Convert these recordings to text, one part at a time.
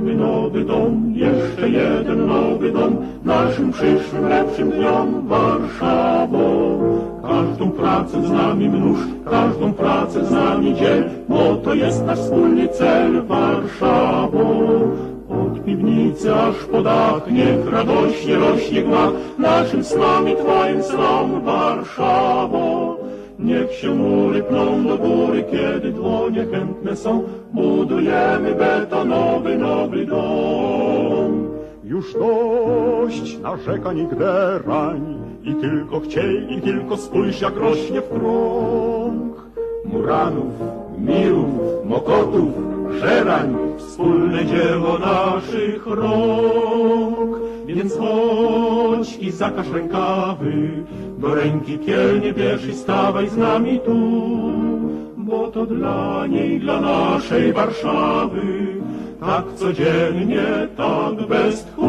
Budujemy nowy dom, jeszcze jeden nowy dom, naszym przyszłym lepszym dniom Warszawą. Każdą pracę z nami mnóż, każdą pracę z nami dziel, bo to jest nasz wspólny cel Warszawą. Od piwnicy aż po dach, niech radośnie rośnie gmach, naszym snom i Twoim snom Warszawo. Niech się mury pną do góry, kiedy dłonie chętne są, budujemy betonowy Już dość narzekań i gderań i tylko chciej, i tylko spójrz jak rośnie w krąg. Muranów, Mirów, Mokotów, Żerań, wspólne dzieło naszych rąk. Więc chodź i zakaż rękawy, do ręki pielnie bierz i stawaj z nami tu, bo to dla niej, dla naszej Warszawy, tak codziennie, tak bez tchu.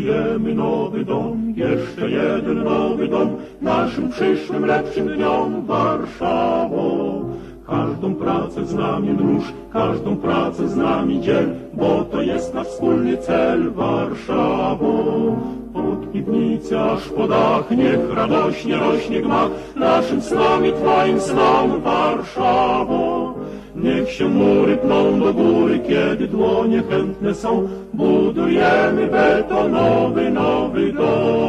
Budujemy nowy dom, jeszcze jeden nowy dom, naszym przyszłym lepszym dniom Warszawą. Każdą pracę z nami mnóż, każdą pracę z nami dziel, bo to jest nasz wspólny cel Warszawą. Piwnicy aż po dach, niech radośnie rośnie gmach, naszym snom i Twoim snom Warszawą. Niech się mury pną do góry, kiedy dłonie chętne są, budujemy betonowy nowy dom.